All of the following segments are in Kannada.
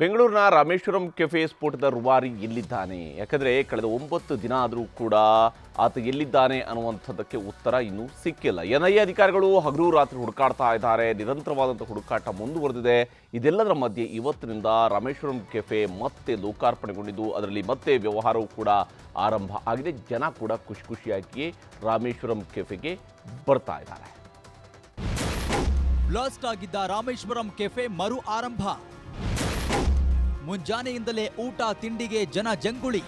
ಬೆಂಗಳೂರಿನ ರಾಮೇಶ್ವರಂ ಕೆಫೆ ಸ್ಫೋಟದ ರುವಾರಿ ಎಲ್ಲಿದ್ದಾನೆ? ಯಾಕಂದರೆ ಕಳೆದ ಒಂಬತ್ತು ದಿನ ಆದರೂ ಕೂಡ ಆತ ಎಲ್ಲಿದ್ದಾನೆ ಅನ್ನುವಂಥದ್ದಕ್ಕೆ ಉತ್ತರ ಇನ್ನೂ ಸಿಕ್ಕಿಲ್ಲ. ಎನ್ ಐ ಅಧಿಕಾರಿಗಳು ಹಗಲು ರಾತ್ರಿ ಹುಡುಕಾಡ್ತಾ ಇದ್ದಾರೆ. ನಿರಂತರವಾದಂಥ ಹುಡುಕಾಟ ಮುಂದುವರೆದಿದೆ. ಇದೆಲ್ಲದರ ಮಧ್ಯೆ ಇವತ್ತಿನಿಂದ ರಾಮೇಶ್ವರಂ ಕೆಫೆ ಮತ್ತೆ ಲೋಕಾರ್ಪಣೆಗೊಂಡಿದ್ದು. ಅದರಲ್ಲಿ ಮತ್ತೆ ವ್ಯವಹಾರವೂ ಕೂಡ ಆರಂಭ ಆಗಿದೆ. ಜನ ಕೂಡ ಖುಷಿ ಖುಷಿಯಾಗಿ ರಾಮೇಶ್ವರಂ ಕೆಫೆಗೆ ಬರ್ತಾ ಇದ್ದಾರೆ. ಬ್ಲಾಸ್ಟ್ ಆಗಿದ್ದ ರಾಮೇಶ್ವರಂ ಕೆಫೆ ಮರು ಆರಂಭ. ಮುಂಜಾನೆಯಿಂದಲೇ ಊಟ, ತಿಂಡಿಗೆ ಜನ ಜಂಗುಳಿ.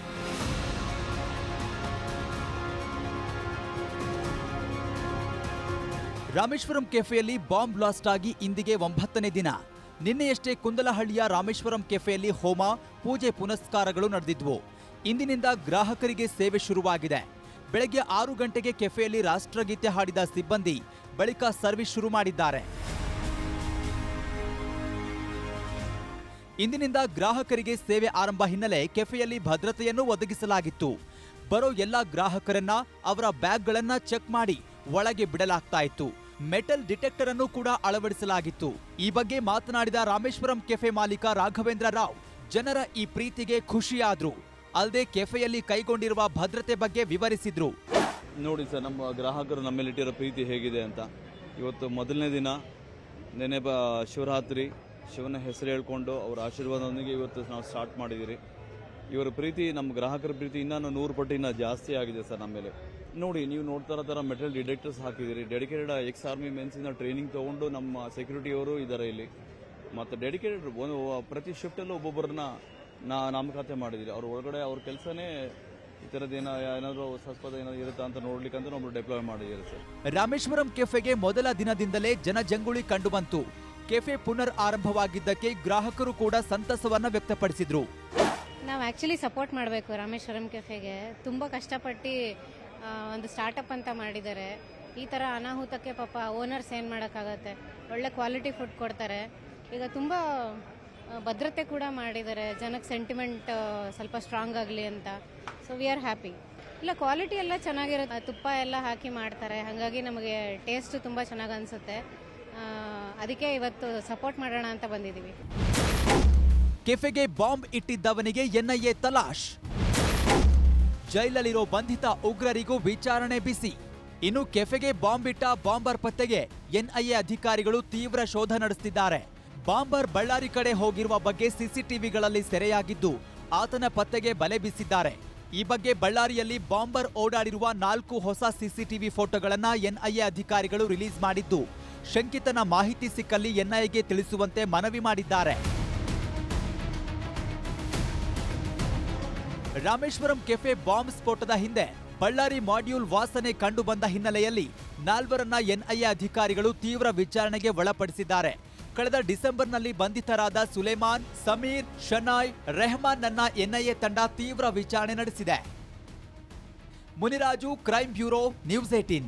ರಾಮೇಶ್ವರಂ ಕೆಫೆಯಲ್ಲಿ ಬಾಂಬ್ ಬ್ಲಾಸ್ಟ್ ಆಗಿ ಇಂದಿಗೆ ಒಂಬತ್ತನೇ ದಿನ. ನಿನ್ನೆಯಷ್ಟೇ ಕುಂದಲಹಳ್ಳಿಯ ರಾಮೇಶ್ವರಂ ಕೆಫೆಯಲ್ಲಿ ಹೋಮ, ಪೂಜೆ ಪುನಸ್ಕಾರಗಳು ನಡೆದಿದ್ವು. ಇಂದಿನಿಂದ ಗ್ರಾಹಕರಿಗೆ ಸೇವೆ ಶುರುವಾಗಿದೆ. ಬೆಳಗ್ಗೆ ಆರು ಗಂಟೆಗೆ ಕೆಫೆಯಲ್ಲಿ ರಾಷ್ಟ್ರಗೀತೆ ಹಾಡಿದ ಸಿಬ್ಬಂದಿ, ಬಳಿಕ ಸರ್ವಿಸ್ ಶುರು ಮಾಡಿದ್ದಾರೆ. ಇಂದಿನಿಂದ ಗ್ರಾಹಕರಿಗೆ ಸೇವೆ ಆರಂಭ ಹಿನ್ನೆಲೆ ಕೆಫೆಯಲ್ಲಿ ಭದ್ರತೆಯನ್ನು ಒದಗಿಸಲಾಗಿತ್ತು. ಬರೋ ಎಲ್ಲಾ ಗ್ರಾಹಕರನ್ನ, ಅವರ ಬ್ಯಾಗ್ಗಳನ್ನ ಚೆಕ್ ಮಾಡಿ ಒಳಗೆ ಬಿಡಲಾಗ್ತಾ ಇತ್ತು. ಮೆಟಲ್ ಡಿಟೆಕ್ಟರ್ ಅನ್ನು ಕೂಡ ಅಳವಡಿಸಲಾಗಿತ್ತು. ಈ ಬಗ್ಗೆ ಮಾತನಾಡಿದ ರಾಮೇಶ್ವರಂ ಕೆಫೆ ಮಾಲೀಕ ರಾಘವೇಂದ್ರ ರಾವ್, ಜನರ ಈ ಪ್ರೀತಿಗೆ ಖುಷಿಯಾದ್ರು. ಅಲ್ಲದೆ ಕೆಫೆಯಲ್ಲಿ ಕೈಗೊಂಡಿರುವ ಭದ್ರತೆ ಬಗ್ಗೆ ವಿವರಿಸಿದ್ರು. ನೋಡಿ ಸರ್, ನಮ್ಮ ಗ್ರಾಹಕರು ನಮ್ಮಲ್ಲಿಟ್ಟಿರೋ ಪ್ರೀತಿ ಹೇಗಿದೆ ಅಂತ. ಇವತ್ತು ಮೊದಲನೇ ದಿನ ನೆನೆ ಬ, ಶಿವರಾತ್ರಿ ಶಿವನ ಹೆಸರು ಹೇಳ್ಕೊಂಡು ಅವರ ಆಶೀರ್ವಾದದೊಂದಿಗೆ ಇವತ್ತು ನಾವು ಸ್ಟಾರ್ಟ್ ಮಾಡಿದ್ದೀರಿ. ಇವರ ಪ್ರೀತಿ, ನಮ್ಮ ಗ್ರಾಹಕರ ಪ್ರೀತಿ ಇನ್ನೂ ನೂರು ಪಟ್ಟು ಇನ್ನೂ ಜಾಸ್ತಿ ಆಗಿದೆ ಸರ್ ನಮ್ಮ ಮೇಲೆ. ನೋಡಿ, ನೀವು ನೋಡ್ತಾ ಥರ ಮೆಟಲ್ ಡಿಟೆಕ್ಟರ್ಸ್ ಹಾಕಿದ್ದೀರಿ. ಡೆಡಿಕೇಟೆಡ್ ಎಕ್ಸ್ ಆರ್ಮಿ ಮೆನ್ಸಿಂದ ಟ್ರೈನಿಂಗ್ ತೊಗೊಂಡು ನಮ್ಮ ಸೆಕ್ಯೂರಿಟಿಯವರು ಇದ್ದಾರೆ ಇಲ್ಲಿ. ಮತ್ತು ಡೆಡಿಕೇಟೆಡ್ ಒಂದು ಪ್ರತಿ ಶಿಫ್ಟಲ್ಲೂ ಒಬ್ಬೊಬ್ಬರನ್ನ ನಾ ನಾಮಕಾತೆ ಮಾಡಿದ್ದೀರಿ. ಅವ್ರ ಒಳಗಡೆ ಅವ್ರ ಕೆಲಸನೇ ಈ ಥರದ್ದು ಏನೋ, ಏನಾದರೂ ಸಂಸ್ಪದ ಏನಾದ್ರು ಇರುತ್ತಾ ಅಂತ ನೋಡ್ಲಿಕ್ಕೆ ಅಂತ ನಾವು ಡೆಪ್ಲಾಯ್ ಮಾಡಿದ್ದೀರಿ ಸರ್. ರಾಮೇಶ್ವರಂ ಕೆಫೆಗೆ ಮೊದಲ ದಿನದಿಂದಲೇ ಜನಜಂಗುಳಿ ಕಂಡುಬಂತು ಕೆಫೆ ಪುನರ್ ಆರಂಭವಾಗಿದ್ದಕ್ಕೆ ಗ್ರಾಹಕರು ಕೂಡ ಸಂತಸವನ್ನ ವ್ಯಕ್ತಪಡಿಸಿದ್ರು. ನಾವು ಆ್ಯಕ್ಚುಲಿ ಸಪೋರ್ಟ್ ಮಾಡಬೇಕು ರಾಮೇಶ್ವರಂ ಕೆಫೆಗೆ. ತುಂಬ ಕಷ್ಟಪಟ್ಟು ಒಂದು ಸ್ಟಾರ್ಟಪ್ ಅಂತ ಮಾಡಿದ್ದಾರೆ. ಈ ಥರ ಅನಾಹುತಕ್ಕೆ ಪಾಪ ಓನರ್ಸ್ ಏನು ಮಾಡೋಕ್ಕಾಗತ್ತೆ? ಒಳ್ಳೆ ಕ್ವಾಲಿಟಿ ಫುಡ್ ಕೊಡ್ತಾರೆ. ಈಗ ತುಂಬ ಭದ್ರತೆ ಕೂಡ ಮಾಡಿದ್ದಾರೆ. ಜನಕ್ಕೆ ಸೆಂಟಿಮೆಂಟ್ ಸ್ವಲ್ಪ ಸ್ಟ್ರಾಂಗ್ ಆಗಲಿ ಅಂತ. ಸೊ ವಿ ಆರ್ ಹ್ಯಾಪಿ ಇಲ್ಲ ಕ್ವಾಲಿಟಿ ಎಲ್ಲ ಚೆನ್ನಾಗಿರುತ್ತೆ. ತುಪ್ಪ ಎಲ್ಲ ಹಾಕಿ ಮಾಡ್ತಾರೆ. ಹಾಗಾಗಿ ನಮಗೆ ಟೇಸ್ಟು ತುಂಬ ಚೆನ್ನಾಗಿ ಅನಿಸುತ್ತೆ. ಅದಕ್ಕೆ ಇವತ್ತು ಸಪೋರ್ಟ್ ಮಾಡೋಣ ಅಂತ ಬಂದಿದ್ದೀವಿ. ಕೆಫೆಗೆ ಬಾಂಬ್ ಇಟ್ಟಿದ್ದವನಿಗೆ ಎನ್ಐಎ ತಲಾಶ್. ಜೈಲಲ್ಲಿರೋ ಬಂಧಿತ ಉಗ್ರರಿಗೂ ವಿಚಾರಣೆ ಬಿಸಿ. ಇನ್ನು ಕೆಫೆಗೆ ಬಾಂಬ್ ಇಟ್ಟ ಬಾಂಬರ್ ಪತ್ತೆಗೆ ಎನ್ಐಎ ಅಧಿಕಾರಿಗಳು ತೀವ್ರ ಶೋಧ ನಡೆಸುತ್ತಿದ್ದಾರೆ ಬಾಂಬರ್ ಬಳ್ಳಾರಿ ಕಡೆ ಹೋಗಿರುವ ಬಗ್ಗೆ ಸಿಸಿಟಿವಿಗಳಲ್ಲಿ ಸೆರೆಯಾಗಿದ್ದು, ಆತನ ಪತ್ತೆಗೆ ಬಲೆ ಬೀಸಿದ್ದಾರೆ. ಈ ಬಗ್ಗೆ ಬಳ್ಳಾರಿಯಲ್ಲಿ ಬಾಂಬರ್ ಓಡಾಡಿರುವ ನಾಲ್ಕು ಹೊಸ ಸಿಸಿಟಿವಿ ಫೋಟೋಗಳನ್ನು ಎನ್ಐಎ ಅಧಿಕಾರಿಗಳು ರಿಲೀಸ್ ಮಾಡಿದ್ದು ಶಂಕಿತನ ಮಾಹಿತಿ ಸಿಕ್ಕಲ್ಲಿ ಎನ್ಐಎಗೆ ತಿಳಿಸುವಂತೆ ಮನವಿ ಮಾಡಿದ್ದಾರೆ. ರಾಮೇಶ್ವರಂ ಕೆಫೆ ಬಾಂಬ್ ಸ್ಫೋಟದ ಹಿಂದೆ ಬಳ್ಳಾರಿ ಮಾಡ್ಯೂಲ್ ವಾಸನೆ ಕಂಡುಬಂದ ಹಿನ್ನೆಲೆಯಲ್ಲಿ ನಾಲ್ವರನ್ನ ಎನ್ಐಎ ಅಧಿಕಾರಿಗಳು ತೀವ್ರ ವಿಚಾರಣೆಗೆ ಒಳಪಡಿಸಿದ್ದಾರೆ. ಕಳೆದ ಡಿಸೆಂಬರ್ನಲ್ಲಿ ಬಂಧಿತರಾದ ಸುಲೇಮಾನ್, ಸಮೀರ್, ಶನಾಯ್, ರೆಹಮಾನ್ ನನ್ನ ಎನ್ಐಎ ತಂಡ ತೀವ್ರ ವಿಚಾರಣೆ ನಡೆಸಿದೆ. Muniraju crime bureau, news eighteen.